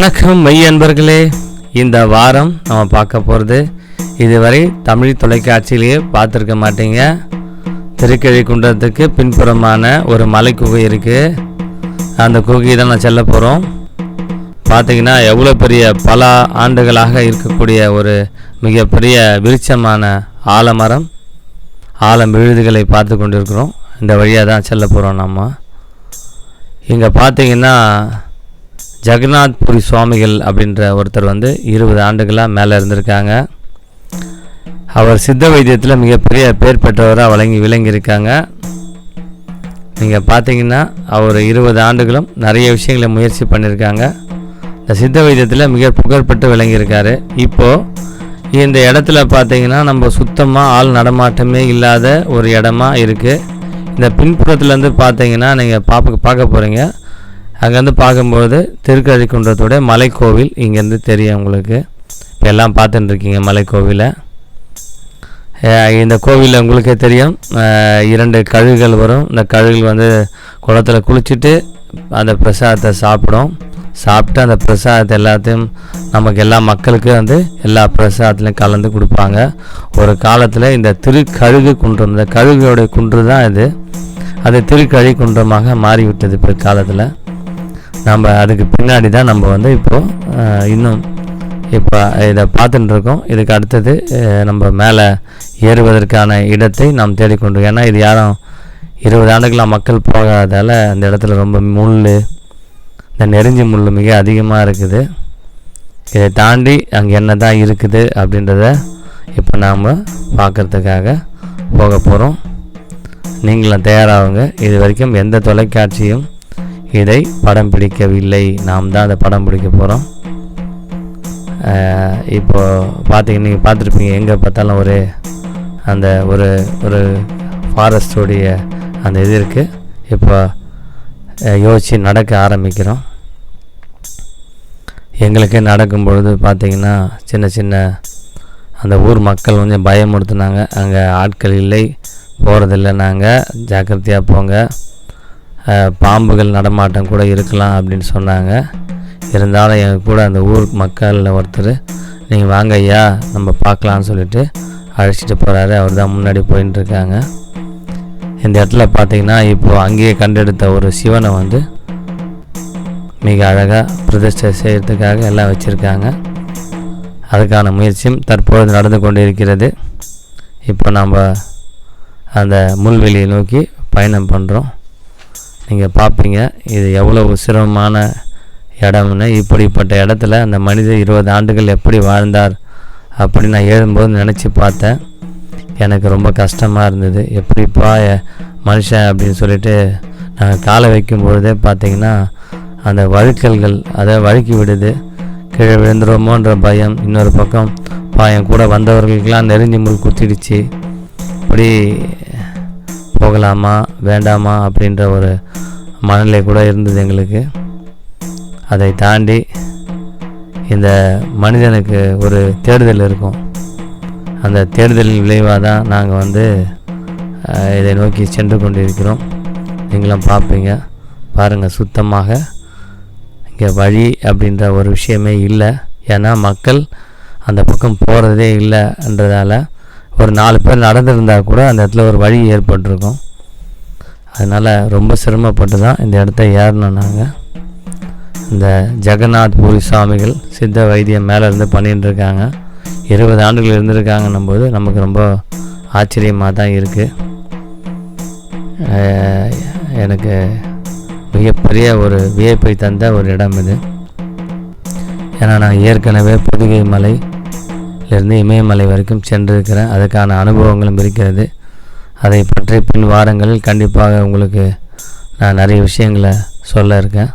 வணக்கம் மை அன்பர்களே. இந்த வாரம் நம்ம பார்க்க போகிறது இதுவரை தமிழ் தொலைக்காட்சியிலேயே பார்த்துருக்க மாட்டீங்க. திருக்கழி குண்டத்துக்கு பின்புறமான ஒரு மலை குகை இருக்குது அந்த குகையை தான் நான் செல்ல போகிறோம் பார்த்தீங்கன்னா எவ்வளோ பெரிய பல ஆண்டுகளாக இருக்கக்கூடிய ஒரு மிகப்பெரிய விருட்சமான ஆலமரம் ஆலம் விழுதுகளை பார்த்து கொண்டிருக்கிறோம். இந்த வழியாக தான் செல்ல போகிறோம் நம்ம இங்கே பார்த்தீங்கன்னா ஜெகநாத் புரி சுவாமிகள் அப்படின்ற ஒருத்தர் வந்து இருபது ஆண்டுகளாக மேலே இருந்திருக்காங்க. அவர் சித்த வைத்தியத்தில் மிகப்பெரிய பேர் பெற்றவராக வழங்கி விளங்கியிருக்காங்க. நீங்கள் பார்த்தீங்கன்னா அவர் இருபது ஆண்டுகளும் நிறைய விஷயங்களை முயற்சி பண்ணியிருக்காங்க. இந்த சித்த வைத்தியத்தில் மிக புகழ்பெற்று விளங்கியிருக்காரு. இப்போது இந்த இடத்துல பார்த்தீங்கன்னா நம்ம சுத்தமாக ஆள் நடமாட்டமே இல்லாத ஒரு இடமா இருக்குது இந்த பின்புறத்துலேருந்து பார்த்தீங்கன்னா நீங்கள் பார்க்க பார்க்க போகிறீங்க அங்கேருந்து பார்க்கும்போது திருக்கழிக்குன்றத்துடைய மலைக்கோவில் இங்கேருந்து தெரியும் உங்களுக்கு. இப்போ எல்லாம் பார்த்துட்டுருக்கீங்க மலைக்கோவிலை. இந்த கோவிலில் உங்களுக்கே தெரியும். இரண்டு கழுகுகள் வரும். இந்த கழுகுகள் வந்து குளத்தில் குளிச்சுட்டு அந்த பிரசாதத்தை சாப்பிடும். சாப்பிட்டு அந்த பிரசாதத்தை எல்லாத்தையும் நமக்கு எல்லா மக்களுக்கும் வந்து எல்லா பிரசாதத்துலையும் கலந்து கொடுப்பாங்க. ஒரு காலத்தில் இந்த திருக்கழுகு குன்றம் இந்த கழுகுடைய குன்று தான் இது. அது திருக்கழி குன்றமாக மாறிவிட்டது பிற்காலத்தில். நம்ம அதுக்கு பின்னாடி தான் நம்ம வந்து இப்போது இன்னும் இப்போ இதை பார்த்துட்டு இருக்கோம் இதுக்கு அடுத்தது நம்ம மேலே ஏறுவதற்கான இடத்தை நாம் தேடிக்கொண்டிருக்கோம். ஏன்னா இது யாரும் இருபது ஆண்டுகளாக மக்கள் போகாதால் அந்த இடத்துல ரொம்ப முள் இந்த நெருஞ்சி முள் மிக அதிகமாக இருக்குது. இதை தாண்டி அங்கே என்ன தான் இருக்குது அப்படின்றத இப்போ நாம் பார்க்குறதுக்காக போக போகிறோம் நீங்களும் தயாராகுங்க. இது வரைக்கும் எந்த தொலைக்காட்சியும் இதை படம் பிடிக்கவில்லை. நாம் தான் அதை படம் பிடிக்க போகிறோம் இப்போது பார்த்தீங்க நீங்கள் பார்த்துருப்பீங்க எங்கே பார்த்தாலும் ஒரு அந்த ஒரு ஒரு ஃபாரஸ்டோடைய அந்த இது இருக்குது இப்போ யோசித்து நடக்க ஆரம்பிக்கிறோம். எங்களுக்கு நடக்கும் பொழுது பார்த்தீங்கன்னா சின்ன சின்ன அந்த ஊர் மக்கள் கொஞ்சம் பயமுறுத்துனாங்க. அங்கே ஆட்கள் இல்லை போகிறதில்ல நாங்கள் ஜாக்கிரதையாக போங்க. பாம்புகள் நடமாட்டம் கூட இருக்கலாம் அப்படின்னு சொன்னாங்க. இருந்தாலும் எங்கள் கூட அந்த ஊர் மக்களில் ஒருத்தர் நீங்கள் வாங்க ஐயா நம்ம பார்க்கலான்னு சொல்லிட்டு அழைச்சிட்டு போகிறாரு அவர் தான் முன்னாடி போயின்னு இருக்காங்க இந்த இடத்துல பார்த்தீங்கன்னா இப்போது அங்கேயே கண்டெடுத்த ஒரு சிவனை வந்து மிக அழகாக பிரதிஷ்டை செய்கிறதுக்காக எல்லாம் வச்சுருக்காங்க. அதுக்கான முயற்சியும் தற்பொழுது நடந்து கொண்டு இருக்கிறது இப்போ நம்ம அந்த முள்வெளியை நோக்கி பயணம் பண்ணுறோம் நீங்கள் பார்ப்பீங்க இது எவ்வளவு சிரமமான இடம்னு. இப்படிப்பட்ட இடத்துல அந்த மனிதர் இருபது ஆண்டுகள் எப்படி வாழ்ந்தார் அப்படி நான் எழுதும்போது நினச்சி பார்த்தேன். எனக்கு ரொம்ப கஷ்டமாக இருந்தது. எப்படிப்பா மனுஷன் அப்படின்னு சொல்லிட்டு நாங்கள் காலை வைக்கும் பொழுதே பார்த்தீங்கன்னா அந்த வழுக்கல்கள் அதை வழுக்கி விடுது. கீழே விழுந்துருமோன்ற பயம். இன்னொரு பக்கம் பாயம் கூட வந்தவர்களுக்கெல்லாம் நெருஞ்சி முள் குத்திடுச்சு. இப்படி போகலாமா வேண்டாமா அப்படின்ற ஒரு மனநிலை கூட இருந்தது எங்களுக்கு. அதை தாண்டி இந்த மனிதனுக்கு ஒரு தேடுதல் இருக்கும். அந்த தேடுதலின் விளைவாக தான் நாங்கள் வந்து இதை நோக்கி சென்று கொண்டிருக்கிறோம். நீங்களும் பார்ப்பீங்க. பாருங்கள் சுத்தமாக இங்கே வழி அப்படின்ற ஒரு விஷயமே இல்லை. ஏன்னா மக்கள் அந்த பக்கம் போகிறதே இல்லைன்றதால ஒரு நாலு பேர் நடந்திருந்தால் கூட அந்த இடத்துல ஒரு வழி ஏற்பட்டிருக்கும். அதனால் ரொம்ப சிரமப்பட்டு தான் இந்த இடத்த ஏறினோம் நாங்கள் இந்த ஜெகநாத் பூரி சுவாமிகள் சித்த வைத்தியம் மேலே இருந்து பண்ணிட்டு இருக்காங்க இருபது ஆண்டுகள் இருந்திருக்காங்கன்னும் போது நமக்கு ரொம்ப ஆச்சரியமாக தான் இருக்குது எனக்கு மிகப்பெரிய ஒரு வியப்பை தந்த ஒரு இடம் இது. ஏன்னா நான் ஏற்கனவே புதுகை மலை இருந்து இமயமலை வரைக்கும் சென்றிருக்கிறேன். அதுக்கான அனுபவங்களும் இருக்கிறது. அதை பற்றி பின் வாரங்களில் கண்டிப்பாக உங்களுக்கு நான் நிறைய விஷயங்களை சொல்ல இருக்கேன்.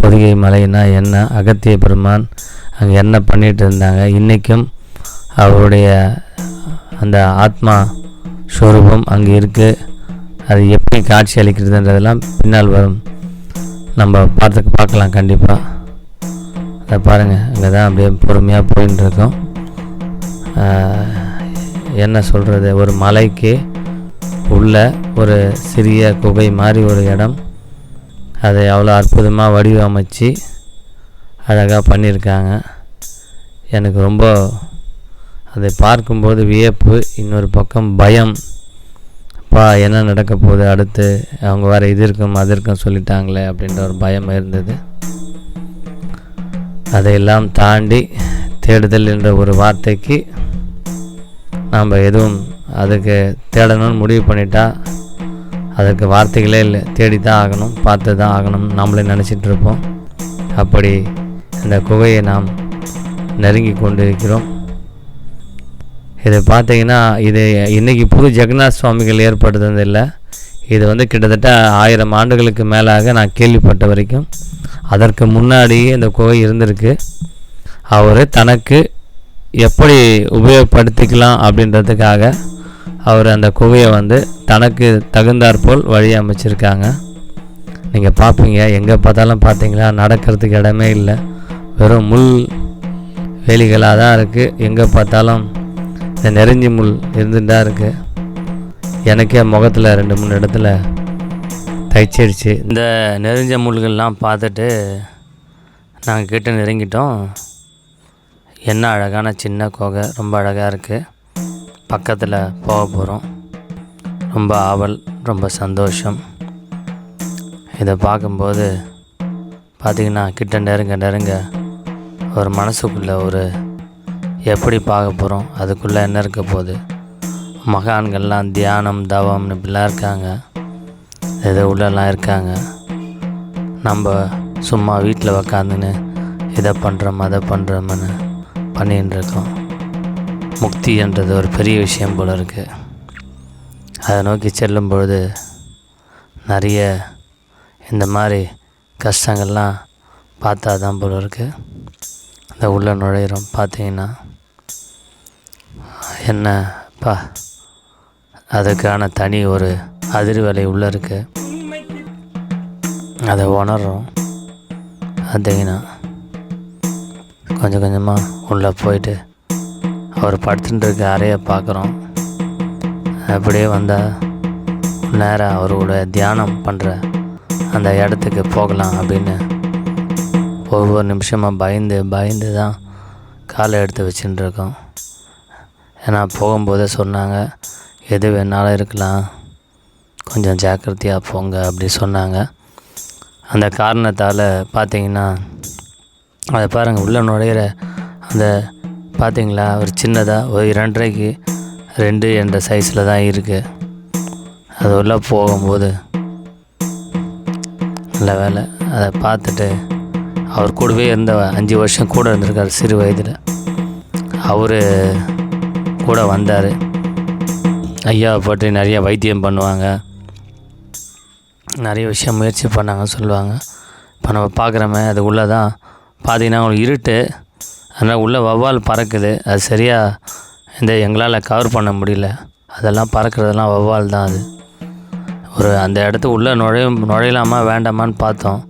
பொதிகை மலைனா என்ன? அகத்திய பெருமான் அங்கே என்ன பண்ணிகிட்டு இருந்தாங்க? இன்றைக்கும் அவருடைய அந்த ஆத்மா ஸ்வரூபம் அங்கே இருக்குது அது எப்படி காட்சி அளிக்கிறதுன்றதெல்லாம் பின்னால் வரும். நம்ம பார்த்து பார்க்கலாம் கண்டிப்பாக அதை பாருங்கள் அங்கே தான் அப்படியே பொறுமையாக போயின்னு இருக்கோம் என்ன சொல்கிறது ஒரு மலைக்கு உள்ள ஒரு சிறிய குகை மாதிரி ஒரு இடம். அதை அவ்வளோ அற்புதமாக வடிவமைச்சு அழகாக பண்ணியிருக்காங்க. எனக்கு ரொம்ப அதை பார்க்கும்போது வியப்பு இன்னொரு பக்கம் பயம். பா என்ன நடக்க போகுது அடுத்து? அவங்க வேறு இது இருக்கும் அது இருக்கும் சொல்லிட்டாங்களே அப்படின்ற ஒரு பயம் இருந்தது. அதையெல்லாம் தாண்டி தேடுதல் என்ற ஒரு வார்த்தைக்கு நாம் எதுவும் அதுக்கு தேடணும்னு முடிவு பண்ணிட்டா அதுக்கு வார்த்தைகளே இல்லை. தேடி தான் ஆகணும் பார்த்து தான் ஆகணும் நம்மளே நினச்சிட்டு இருப்போம். அப்படி இந்த குகையை நாம் நெருங்கி கொண்டிருக்கிறோம். இதை பார்த்தீங்கன்னா இது இன்றைக்கி புது ஜெகநாத் சுவாமிகள் ஏற்படுத்துறது இல்லை. இது வந்து கிட்டத்தட்ட ஆயிரம் ஆண்டுகளுக்கு மேலாக நான் கேள்விப்பட்ட வரைக்கும் அதற்கு முன்னாடியே இந்த குகை இருந்திருக்கு. அவர் தனக்கு எப்படி உபயோகப்படுத்திக்கலாம் அப்படின்றதுக்காக அவர் அந்த குகையை வந்து தனக்கு தகுந்தாற்போல் வழி அமைச்சிருக்காங்க. நீங்கள் பார்ப்பீங்க எங்கே பார்த்தாலும் பார்த்தீங்களா நடக்கிறதுக்கு இடமே இல்லை. வெறும் முள் வேலிகளாக தான் இருக்குது எங்கே பார்த்தாலும் இந்த நெருஞ்சி முள் இருந்துட்டு தான் இருக்குது எனக்கே முகத்தில் ரெண்டு மூணு இடத்துல தைச்சிருச்சு. இந்த நெருஞ்ச முள்கள்லாம் பார்த்துட்டு நாங்கள் கிட்ட நெருங்கிட்டோம். என்ன அழகான சின்ன குகை ரொம்ப அழகாக இருக்குது பக்கத்தில் போக போகிறோம் ரொம்ப ஆவல் ரொம்ப சந்தோஷம். இதை பார்க்கும்போது பார்த்திங்கன்னா கிட்ட நெருங்க நெருங்க ஒரு மனசுக்குள்ளே ஒரு எப்படி பார்க்க போகிறோம் அதுக்குள்ளே என்ன இருக்க போகுது. மகான்கள்லாம் தியானம் தவம் இப்படிலாம் இருக்காங்க. இது உள்ளெல்லாம் இருக்காங்க. நம்ம சும்மா வீட்டில் உக்காந்துன்னு இதை பண்ணுறோம் அதை பண்ணுறோம்னு பண்ணின்னு இருக்கோம் முக்தின்றது ஒரு பெரிய விஷயம் போல் இருக்குது அதை நோக்கி செல்லும் பொழுது நிறைய இந்த மாதிரி கஷ்டங்கள்லாம் பார்த்தா தான் போல் இருக்குது இந்த உள்ளே நுழையிறோம் பார்த்தீங்கன்னா என்னப்பா அதுக்கான தனி ஒரு அதிர்வலை உள்ளே இருக்குது அதை உணர்றோம். பார்த்தீங்கன்னா கொஞ்சம் கொஞ்சமாக உள்ளே போயிட்டு அவர் படுத்துட்டு இருக்க அறையை பார்க்குறோம். அப்படியே வந்தால் நேராக அவரோட தியானம் பண்ணுற அந்த இடத்துக்கு போகலாம் அப்படின்னு ஒவ்வொரு நிமிஷமாக பயந்து பயந்து தான் காலை எடுத்து வச்சுட்டு இருக்கோம் ஏன்னா போகும்போதே சொன்னாங்க எது வேணாலும் இருக்கலாம். கொஞ்சம் ஜாக்கிரதையாக போங்க அப்படி சொன்னாங்க. அந்த காரணத்தால் பார்த்தீங்கன்னா அதை பாருங்கள் உள்ளே நுழையிற அந்த பார்த்தீங்களா ஒரு சின்னதாக ஒரு இரண்டரைக்கு ரெண்டு என்ற சைஸில் தான் இருக்குது அது உள்ளே போகும்போது நல்ல வேலை. அதை பார்த்துட்டு அவர் கூடவே இருந்த அஞ்சு வருஷம் கூட இருந்திருக்கார் சிறு வயதில். அவர் கூட வந்தார். ஐயாவை பற்றி நிறைய வைத்தியம் பண்ணுவாங்க. நிறைய விஷயம் முயற்சி பண்ணாங்கன்னு சொல்லுவாங்க. இப்போ நம்ம பார்க்குறோமே அது உள்ளே தான் பார்த்தீங்கன்னா அவங்களுக்கு இருட்டு அதனால் உள்ளே வவ்வால் பறக்குது. அது சரியாக இந்த எங்களால் கவர் பண்ண முடியல. அதெல்லாம் பறக்கிறதெல்லாம் வவ்வால் தான் அது. ஒரு அந்த இடத்து உள்ளே நுழைய நுழையலாமா வேண்டாமான்னு பார்த்தோம்.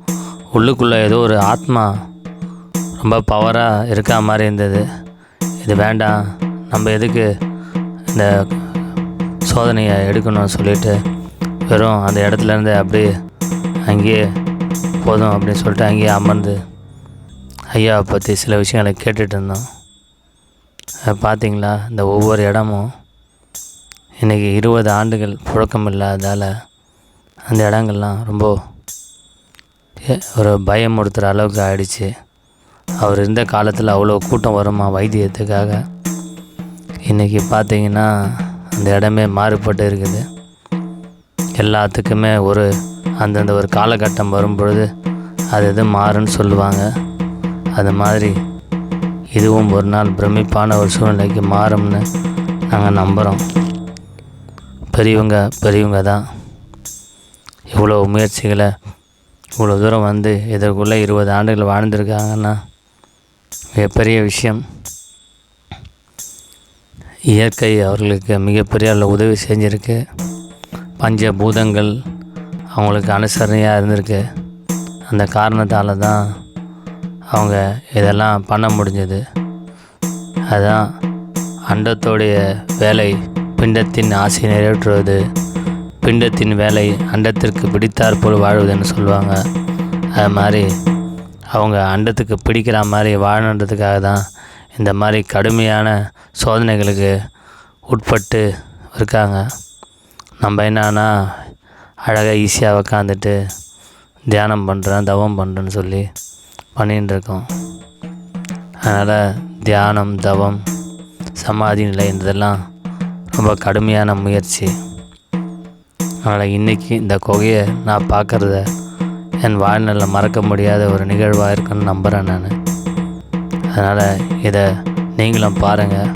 உள்ளுக்குள்ளே ஏதோ ஒரு ஆத்மா ரொம்ப பவராக இருக்கா மாதிரி இருந்தது. இது வேண்டாம். நம்ம எதுக்கு இந்த சோதனையை எடுக்கணும்னு சொல்லிட்டு வெறும் அந்த இடத்துலேருந்து அப்படியே அங்கேயே போதும் அப்படின்னு சொல்லிட்டு அங்கேயே அமர்ந்து ஐயாவை பற்றி சில விஷயங்களை கேட்டுட்டு இருந்தோம் அது பார்த்தீங்களா இந்த ஒவ்வொரு இடமும் இன்றைக்கி இருபது ஆண்டுகள் புழக்கம் இல்லாததால் அந்த இடங்கள்லாம் ரொம்ப ஒரு பயமுறுத்துகிற அளவுக்கு ஆயிடுச்சு. அவர் இருந்த காலத்தில் அவ்வளோ கூட்டம் வருமா வைத்தியத்துக்காக? இன்றைக்கி பார்த்தீங்கன்னா அந்த இடமே மாறுபட்டு இருக்குது. எல்லாத்துக்குமே ஒரு அந்தந்த ஒரு காலகட்டம் வரும்பொழுது அது எது மாறுன்னு சொல்லுவாங்க. அது மாதிரி இதுவும் ஒரு நாள் பிரமிப்பான ஒரு சூழ்நிலைக்கு மாறும்னு நாங்கள் நம்புகிறோம் பெரியவங்க பெரியவங்க தான். இவ்வளோ முயற்சிகளை இவ்வளோ தூரம் வந்து இதற்குள்ளே இருபது ஆண்டுகள் வாழ்ந்திருக்காங்கன்னா மிகப்பெரிய விஷயம். இயற்கை அவர்களுக்கு மிகப்பெரிய அளவில் உதவி செஞ்சுருக்கு. பஞ்சபூதங்கள் அவங்களுக்கு அனுசரணையாக இருந்திருக்கு. அந்த காரணத்தால் தான் அவங்க இதெல்லாம் பண்ண முடிஞ்சது. அதான் அண்டத்தோடைய வேலை பிண்டத்தின் ஆசை நிறைவேற்றுவது. பிண்டத்தின் வேலை அண்டத்திற்கு பிடித்தாற்போல் வாழ்வதுன்னு சொல்லுவாங்க. அது மாதிரி அவங்க அண்டத்துக்கு பிடிக்கிற மாதிரி வாழணுன்றதுக்காக தான் இந்த மாதிரி கடுமையான சோதனைகளுக்கு உட்பட்டு இருக்காங்க. நம்ம என்னன்னா அழகாக ஈஸியாக உக்காந்துட்டு தியானம் பண்ணுறேன் தவம் பண்ணுறேன்னு சொல்லி பண்ணின்னு இருக்கோம் அதனால் தியானம் தவம் சமாதி நிலைன்றதெல்லாம் ரொம்ப கடுமையான முயற்சி. அதனால் இன்றைக்கி இந்த குகையை நான் பார்க்குறத என் வாழ்நிலை மறக்க முடியாத ஒரு நிகழ்வாக இருக்குன்னு நம்புகிறேன் நான். அதனால் இதை நீங்களும் பாருங்கள்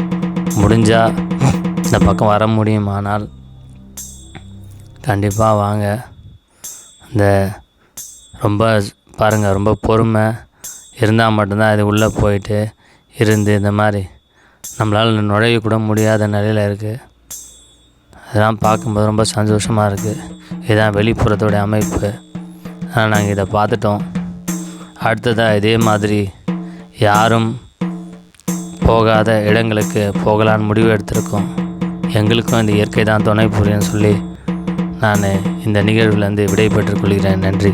முடிஞ்சால் இந்த பக்கம் வர முடியுமானால் கண்டிப்பாக வாங்க. இந்த ரொம்ப பாருங்கள் ரொம்ப பொறுமை இருந்தால் மட்டும்தான் அது உள்ளே போயிட்டு இருந்து இந்த மாதிரி நம்மளால் நுழைய கூட முடியாத நிலையில் இருக்குது அதெல்லாம் பார்க்கும்போது ரொம்ப சந்தோஷமாக இருக்குது இதுதான் வெளிப்புறத்தோடைய அமைப்பு. ஆனால் நாங்கள் இதை பார்த்துட்டோம். அடுத்ததாக இதே மாதிரி யாரும் போகாத இடங்களுக்கு போகலான்னு முடிவு எடுத்திருக்கோம். எங்களுக்கும் இந்த இயற்கை தான் துணை புரியும் சொல்லி நான் இந்த நிகழ்வுலேருந்து விடைபெற்றுக் கொள்கிறேன். நன்றி.